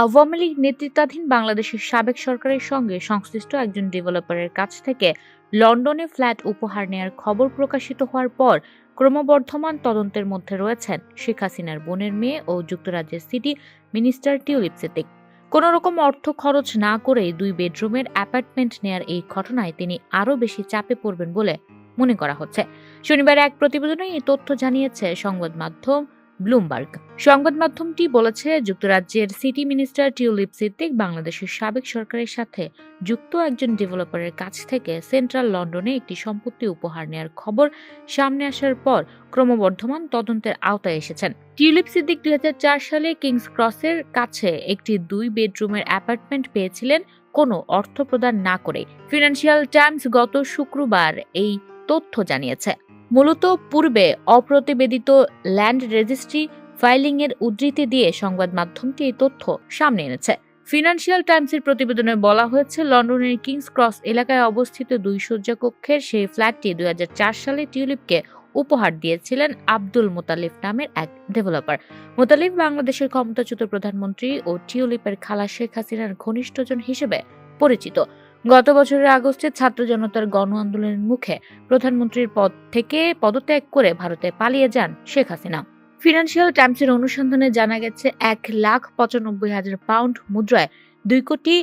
আওয়ামী লীগ নেতৃত্বাধীন বাংলাদেশের সাবেক সরকারের সঙ্গে সংশ্লিষ্ট একজন ডেভেলপারের কাছ থেকে লন্ডনে ফ্ল্যাট উপহার নেয়ার খবর প্রকাশিত হওয়ার পর ক্রমবর্ধমান তদন্তের মধ্যে রয়েছেন শেখ হাসিনার বোনের মেয়ে ও যুক্তরাজ্যের সিটি মিনিস্টার টিউলিপ সিদ্দিক। কোনো রকম অর্থ খরচ না করেই দুই বেডরুমের অ্যাপার্টমেন্ট নেয়ার এই ঘটনায় তিনি আরও বেশি চাপে পড়বেন বলে মনে করা হচ্ছে। শনিবার এক প্রতিবেদনে এই তথ্য জানিয়েছে সংবাদ মাধ্যম ব্লুমবার্গ। সংবাদ মাধ্যমটি বলেছে, যুক্তরাজ্যের সিটি মিনিস্টার টিউলিপ সিদ্দিক বাংলাদেশের সাবেক সরকারের সাথে যুক্ত একজন ডেভেলপারের কাছ থেকে সেন্ট্রাল লন্ডনে একটি সম্পত্তি উপহার নেওয়ার খবর সামনে আসার পর ক্রমবর্ধমান তদন্তের আওতায় এসেছেন। টিউলিপ সিদ্দিক দুই হাজার চার সালে কিংস ক্রসের কাছে একটি দুই বেডরুমের অ্যাপার্টমেন্ট পেয়েছিলেন, কোনো অর্থ প্রদান না করে। ফিনান্সিয়াল টাইমস গত শুক্রবার এই তথ্য জানিয়েছে। মূলত পূর্বে অপ্রতিবেদিত ল্যান্ড রেজিস্ট্রি ফাইলিং এর উদ্ধৃতি দিয়ে সংবাদ মাধ্যমটি এই তথ্য সামনে এনেছে। ফিনান্সিয়াল টাইমসের প্রতিবেদনে বলা হয়েছে, লন্ডনের কিংস ক্রস এলাকায় অবস্থিত দুই শয্যা কক্ষের সেই ফ্ল্যাটটি দুই হাজার চার সালে টিউলিপকে উপহার দিয়েছিলেন আব্দুল মোতালিফ নামের এক ডেভেলপার। মোতালিফ বাংলাদেশের ক্ষমতাচ্যুত প্রধানমন্ত্রী ও টিউলিপের খালা শেখ হাসিনার ঘনিষ্ঠজন হিসেবে পরিচিত। গত বছরের আগস্টে ছাত্র জনতার গণ আন্দোলনের মুখে প্রধানমন্ত্রীর পদ থেকে পদত্যাগ করে ভারতে পালিয়ে যান শেখ হাসিনা। ফিনান্সিয়াল টাইমসের অনুসন্ধানে জানা গেছে, এক লাখ পঁচানব্বই হাজার পাউন্ড মুদ্রায় দুই কোটি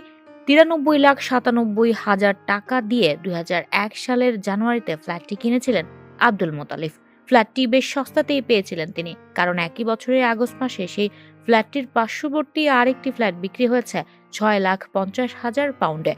তিরানব্বই লাখ সাতানব্বই হাজার টাকা দিয়ে দুই এক সালের জানুয়ারিতে ফ্ল্যাটটি কিনেছিলেন আব্দুল মোতালিফ ফ্ল্যাটটি বেশ সস্তাতেই পেয়েছিলেন তিনি, কারণ একই বছরের আগস্ট মাসে সেই ফ্ল্যাটটির পার্শ্ববর্তী আরেকটি ফ্ল্যাট বিক্রি হয়েছে ছয় লাখ পঞ্চাশ হাজার পাউন্ডে।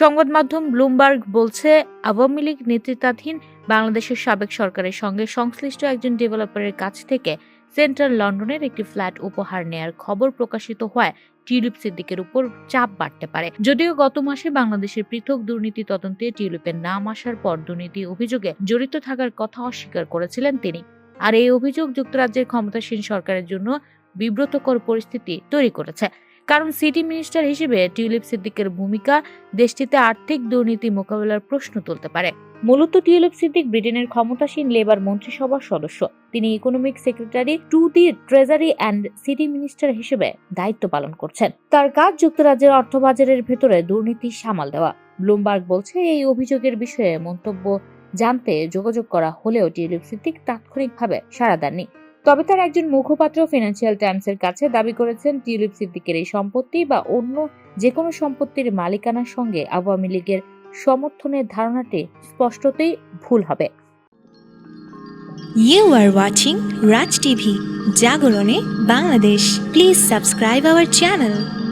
সংবাদ মাধ্যম ব্লুমবার্গ বলছে, আওয়ামী লীগ নেতৃত্বাধীন বাংলাদেশের সাবেক সরকারের সঙ্গে সংশ্লিষ্ট একজন ডেভেলপারের কাছ থেকে সেন্ট্রাল লন্ডনের একটি ফ্ল্যাট উপহার নেয়ার খবর প্রকাশিত হওয়ায় টিউলিপ সিদ্দিকের উপর চাপ বাড়তে পারে। যদিও গত মাসে বাংলাদেশের পৃথক দুর্নীতি তদন্তে টিউলিপের নাম আসার পর দুর্নীতি অভিযোগে জড়িত থাকার কথা অস্বীকার করেছিলেন তিনি। আর এই অভিযোগ যুক্তরাজ্যের ক্ষমতাসীন সরকারের জন্য বিব্রতকর পরিস্থিতি তৈরি করেছে। কারণ সিটি মিনিস্টার হিসেবে টিউলিপ সিদ্দিকের ভূমিকা দেশটিতে আর্থিক দুর্নীতি মোকাবেলার প্রশ্ন তুলতে পারে। মূলত টিউলিপ সিদ্দিক ব্রিটেনের ক্ষমতাসীন লেবার মন্ত্রিসভার সদস্য। তিনি economic secretary, to the treasury and city minister হিসেবে দায়িত্ব পালন করছেন। তার কাজ যুক্তরাজ্যের অর্থবাজারের ভেতরে দুর্নীতি সামাল দেওয়া। ব্লুমবার্গ বলছে, এই অভিযোগের বিষয়ে মন্তব্য জানতে যোগাযোগ করা হলেও টিউলিপ সিদ্দিক তাৎক্ষণিকভাবে সাড়া দেননি। তবে তার একজন মুখপাত্র ফিনান্সিয়াল টাইমসের কাছে দাবি করেছেন, টিউলিপ সিদ্দিকের এই সম্পত্তি বা অন্য যে কোনো সম্পত্তির মালিকানার সঙ্গে আওয়ামী লীগের সমর্থনের ধারণাটি স্পষ্টতই ভুল হবে you are watching Raj TV জাগরণে Bangladesh. Please subscribe our channel.